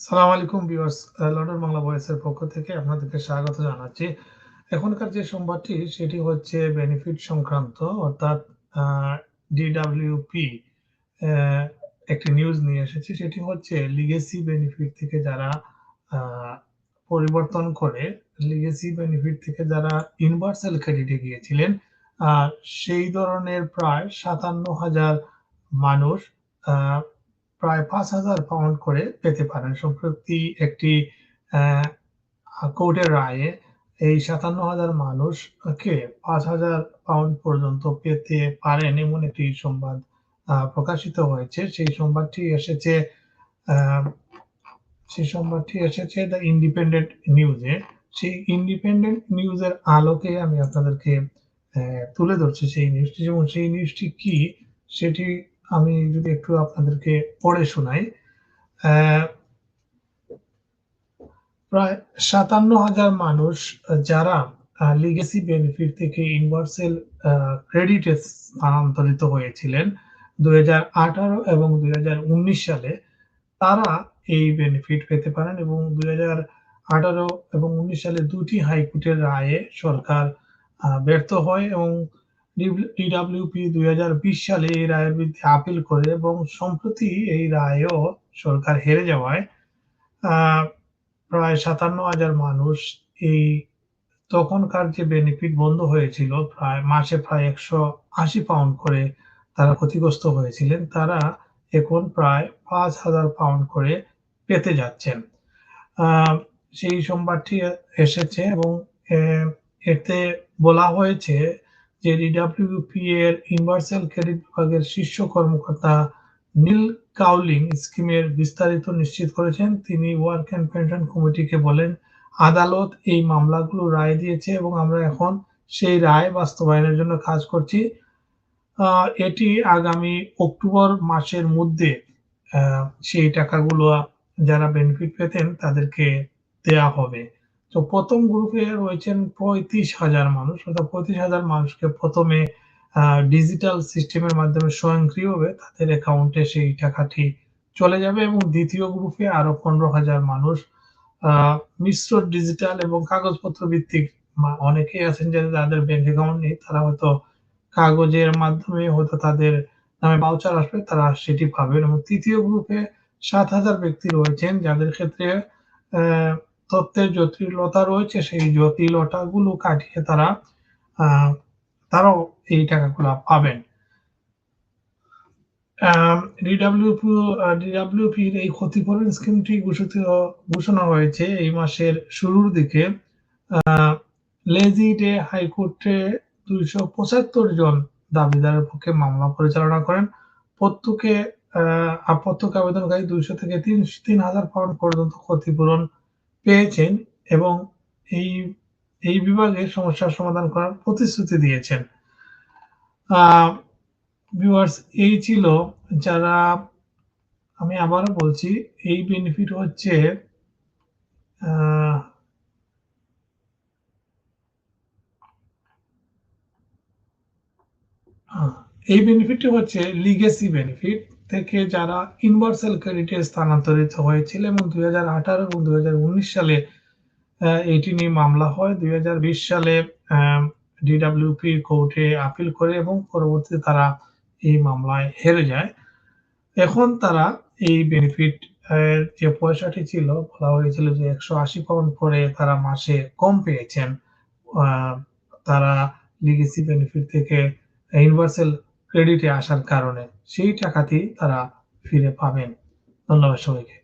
সালাম আলাইকুম viewers London Bangla ভয়েসের পক্ষ থেকে আপনাদেরকে স্বাগত জানাচ্ছি। এখনকার যে সংবাদটি, সেটি হচ্ছে বেনিফিট সংক্রান্ত, অর্থাৎ ডিডাব্লিউপি একটি নিউজ নিয়ে এসেছে। সেটি হচ্ছে লিগেসি বেনিফিট থেকে যারা পরিবর্তন করে লিগেসি বেনিফিট থেকে যারা ইউনিভার্সাল ক্রেডিটে গিয়েছিলেন সেই ধরনের প্রায় সাতান্ন হাজার মানুষ প্রায় পাঁচ হাজার পাউন্ড করে পেতে পারেন। সম্প্রতি একটি কোর্টের রায়ে এই সাতান্ন হাজার মানুষকে পাঁচ হাজার পাউন্ড পর্যন্ত পেতে পারেন এমন একটি সংবাদ প্রকাশিত হয়েছে। সেই সংবাদটি এসেছে সেই সংবাদটি এসেছে দ্য ইন্ডিপেন্ডেন্ট নিউজে সেই ইন্ডিপেন্ডেন্ট নিউজের আলোকে আমি আপনাদেরকে তুলে ধরছি সেই নিউজটি যেমন সেই নিউজটি কি? সেটি আমি যদি একটু আপনাদেরকে পড়ে শোনাই প্রায় সাতান্ন হাজার মানুষ যারা লিগেসি বেনিফিট থেকে ইউনিভার্সাল ক্রেডিটে স্থানান্তরিত হয়েছিলেন দুই হাজার আঠারো এবং দুই হাজার উনিশ সালে, তারা এই বেনিফিট পেতে পারেন এবং দুই আঠারো এবং উনিশ সালে দুটি হাইকোর্টের রায়ে সরকার ব্যর্থ হয় এবং ডিডাব্লিউপি দুই সালে এই রায়ের বিরুদ্ধে আপিল করে এবং সম্প্রতি এই রায়ও সরকার হেরে যাওয়ায় প্রায় সাতান্ন হাজার মানুষ এই তখনকার যে বেনিফিট বন্ধ হয়েছিল, প্রায় মাসে প্রায় একশো আশি পাউন্ড করে তারা ক্ষতিগ্রস্ত হয়েছিলেন, তারা এখন প্রায় পাঁচ হাজার পাউন্ড করে পেতে যাচ্ছেন। সেই সোমবারটি এসেছে এবং এতে বলা হয়েছে যে ডিডাব্লিউপি এর ইউনিভার্সাল ক্রেডিট বিভাগের শীর্ষ কর্মকর্তা নীল কাউলিং স্কিমের বিস্তারিত নিশ্চিত করেছেন। তিনি ওয়ার্ক অ্যান্ড পেনশন কমিটিকে বলেন, আদালত এই মামলাগুলো রায় দিয়েছে এবং আমরা এখন সেই রায় বাস্তবায়নের জন্য কাজ করছি। এটি আগামী অক্টোবর মাসের মধ্যে সেই টাকাগুলো যারা বেনিফিট পেতেন তাদেরকে দেয়া হবে। তো প্রথম গ্রুপে রয়েছেন পঁয়ত্রিশ হাজার মানুষ, অর্থাৎ পঁয়ত্রিশ হাজার মানুষকে প্রথমে ডিজিটাল সিস্টেমের মাধ্যমে স্বয়ংক্রিয়ভাবে তাদের অ্যাকাউন্টে সেই টাকাটি চলে যাবে এবং দ্বিতীয় গ্রুপে আরও পনেরো হাজার মানুষ মিশ্র ডিজিটাল এবং কাগজপত্র ভিত্তিক অনেকেই আছেন যে তাদের ব্যাংক অ্যাকাউন্ট নেই, তারা হয়তো কাগজের মাধ্যমে হয়তো তাদের নামে বাউচার আসবে, তারা সেটি পাবেন এবং তৃতীয় গ্রুপে সাত হাজার ব্যক্তি রয়েছেন যাদের ক্ষেত্রে তত্ত্বের জটিলতা রয়েছে, সেই জটিলতাগুলো কাটিয়ে তারা তারাও এই টাকাগুলো পাবেন। এই ক্ষতিপূরণ স্কিমটি ঘোষণা হয়েছে এই মাসের শুরুর দিকে। লেজিটে হাইকোর্টে দুইশো পঁচাত্তর জন দাবিদারের পক্ষে মামলা পরিচালনা করেন। প্রত্যেকে প্রত্যেক আবেদনকারী দুইশো থেকে তিন তিন হাজার পাউন্ড পর্যন্ত ক্ষতিপূরণ পেয়েছেন এবং এই এই বিভাগে সমস্যার সমাধান করার প্রতিশ্রুতি দিয়েছেন। ভিউয়ার্স এই ছিল যারা, আমি আবারও বলছি, এই বেনিফিট হচ্ছে এই বেনিফিটটি হচ্ছে লিগেসি বেনিফিট থেকে যারা ইউনিভার্সাল ক্রেডিটে স্থানান্তরিত হয়েছিল এবং দুই হাজার এবং দুই সালে এটি নিয়ে মামলা হয়। দুই হাজার বিশ সালে ডিডাব্লিউপি কোর্টে আপিল করে এবং পরবর্তীতে তারা এই মামলায় হেরে যায়। এখন তারা এই বেনিফিট যে পয়সাটি ছিল, বলা হয়েছিল যে একশো আশি পাউন্ড করে তারা মাসে কম পেয়েছেন। তারা লিগেসি বেনিফিট থেকে ইউনিভার্সাল ক্রেডিটে আসার কারণে সেই টাকাটি তারা ফিরে পাবেন। ধন্যবাদ সবাইকে।